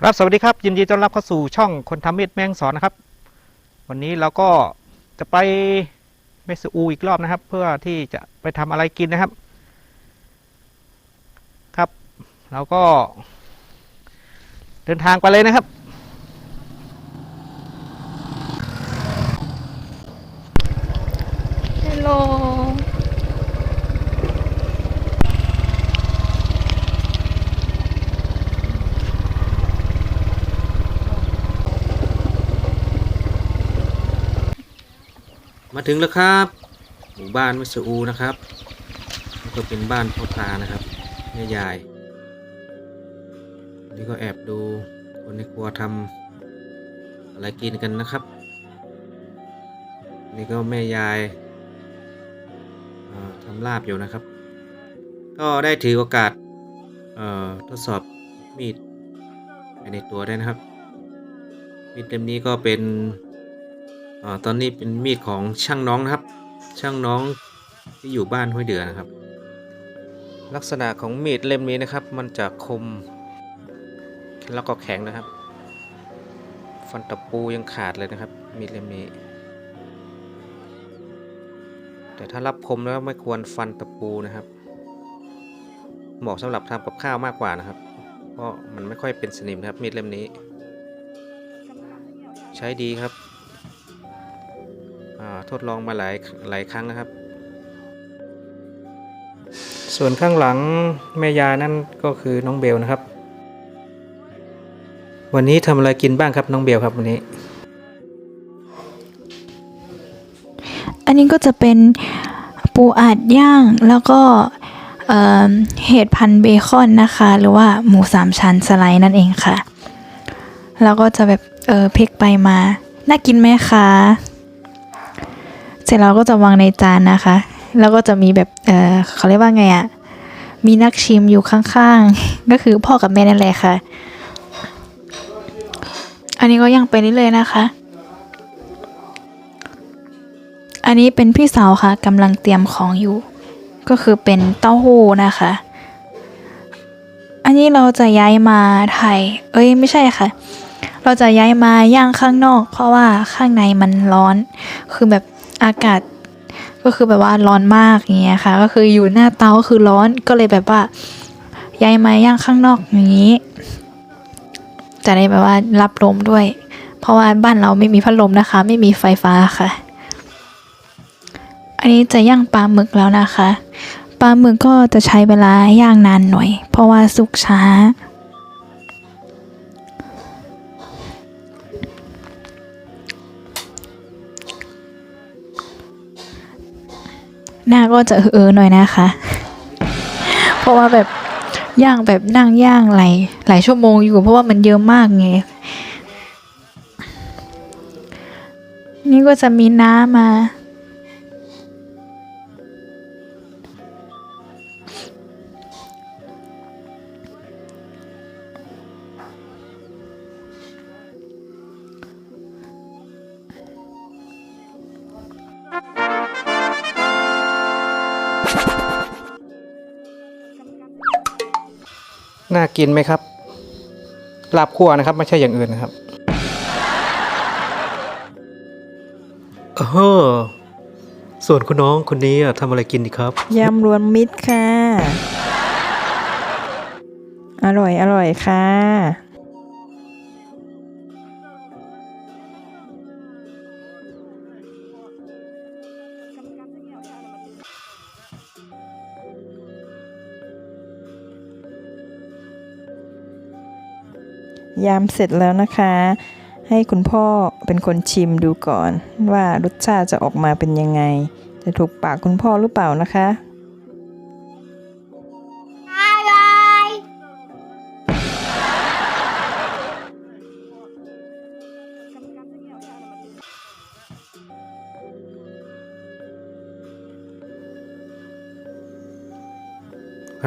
ครับสวัสดีครับ ยินดีต้อนรับเข้าสู่ช่องคนทำมีดแมงสอนนะครับ วันนี้เราก็จะไปเมสอูอีกรอบนะครับ เพื่อที่จะไปทำอะไรกินนะครับ ครับเราก็ เดินทางไปเลยนะครับ ฮัลโหล มา ถึงแล้วครับหมู่บ้านมิสอูนะครับก็เป็นบ้านพ่อตานะครับแม่ยายนี่ก็แอบดูคนในครัวทำอะไรกินกันนะครับ นี่ก็แม่ยายาทำลาบอยู่นะครับ ก็ได้ถือโอกาสทดสอบมีดในตัวได้นะครับมีดเล่มนี้ก็เป็น อาตอนนี้เป็นมีดของช่างน้องนะครับ ช่างน้องที่อยู่บ้านห้วยเดือนะครับ ลักษณะของมีดเล่มนี้นะครับ มันจะคม แล้วก็แข็งนะครับ ฟันตะปูยังขาดเลยนะครับ มีดเล่มนี้ แต่ถ้ารับคมแล้วไม่ควรฟันตะปูนะครับเหมาะสำหรับทำกับข้าวมากกว่านะครับ เพราะมันไม่ค่อยเป็นสนิมนะครับมีดเล่มนี้ ใช้ดีครับ ทดลองมาหลายหลายครั้งนะครับ ส่วนข้างหลังแม่ยายนั่นก็คือน้องเบลนะครับ วันนี้ทำอะไรกินบ้างครับน้องเบลครับวันนี้ อันนี้ก็จะเป็นปูอัดย่างแล้วก็เเห็ดพันเบคอนนะคะ หรือว่าหมูสามชั้นสไลด์นั่นเองค่ะ แล้วก็จะแบบเออพลิกไปมา น่ากินไหมคะ ร็จแล้วก็จะวางในจานนะคะ แล้วก็จะมีแบบเออเขาเรียกว่าไงอะมีนักชิมอยู่ข้างๆ ก็คือพ่อกับแม่นั่นแหละค่ะ อันนี้ก็ย่างไปเรื่อยนะคะ อันนี้เป็นพี่สาวค่ะกำลังเตรียมของอยู่ ก็คือเป็นเต้าหู้นะคะ อันนี้เราจะย้ายมาไทย เอ้ยไม่ใช่ค่ะ เราจะย้ายมาย่างข้างนอก เพราะว่าข้างในมันร้อน คือแบบ อากาศก็คือแบบว่าร้อนมากอย่างเงี้ยค่ะ ก็คืออยู่หน้าเตาก็คือร้อนก็เลยแบบว่าย้ายมาย่างข้างนอกอย่างนี้ จะได้แบบว่ารับลมด้วย เพราะว่าบ้านเราไม่มีพัดลมนะคะ ไม่มีไฟฟ้าค่ะ อันนี้จะย่างปลาหมึกแล้วนะคะ ปลาหมึกก็จะใช้เวลาย่างนานหน่อย เพราะว่าสุกช้า หน้าก็จะเออหน่อยนะคะ เพราะว่าแบบย่างแบบนั่งย่างหลายหลายชั่วโมงอยู่เพราะว่ามันเยอะมากไงนี่ก็จะมีน้ำมา น่ากินไหมครับลาบคั่วนะครับ ไม่ใช่อย่างอื่นนะครับเออส่วนคุณน้องคนนี้อะทำอะไรกินดีครับยำรวมมิตรค่ะ อร่อยอร่อยค่ะ ยำเสร็จแล้วนะคะ ให้คุณพ่อเป็นคนชิมดูก่อน ว่ารสชาติจะออกมาเป็นยังไง จะถูกปากคุณพ่อหรือเปล่านะคะ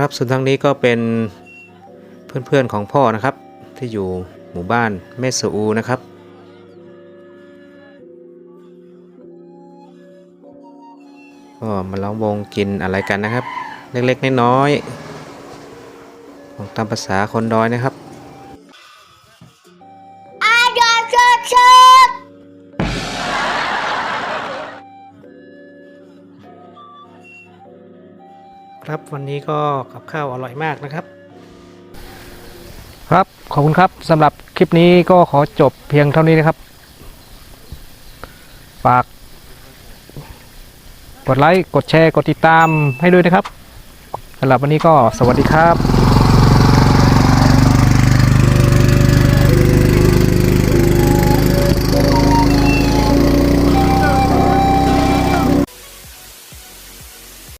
ครับส่วนทางนี้ก็เป็นเพื่อนๆของพ่อนะครับ ที่อยู่หมู่บ้านเมสอูนะครับ ก็มาล้อมวงกินอะไรกันนะครับ เล็กๆน้อยๆของตามภาษาคนดอยนะครับครับวันนี้ก็กับข้าวอร่อยมากนะครับ ขอบคุณครับสำหรับคลิปนี้ก็ขอจบเพียงเท่านี้นะครับ ฝาก กดไลค์ กดแชร์ กดติดตามให้ด้วยนะครับสำหรับวันนี้ก็สวัสดีครับ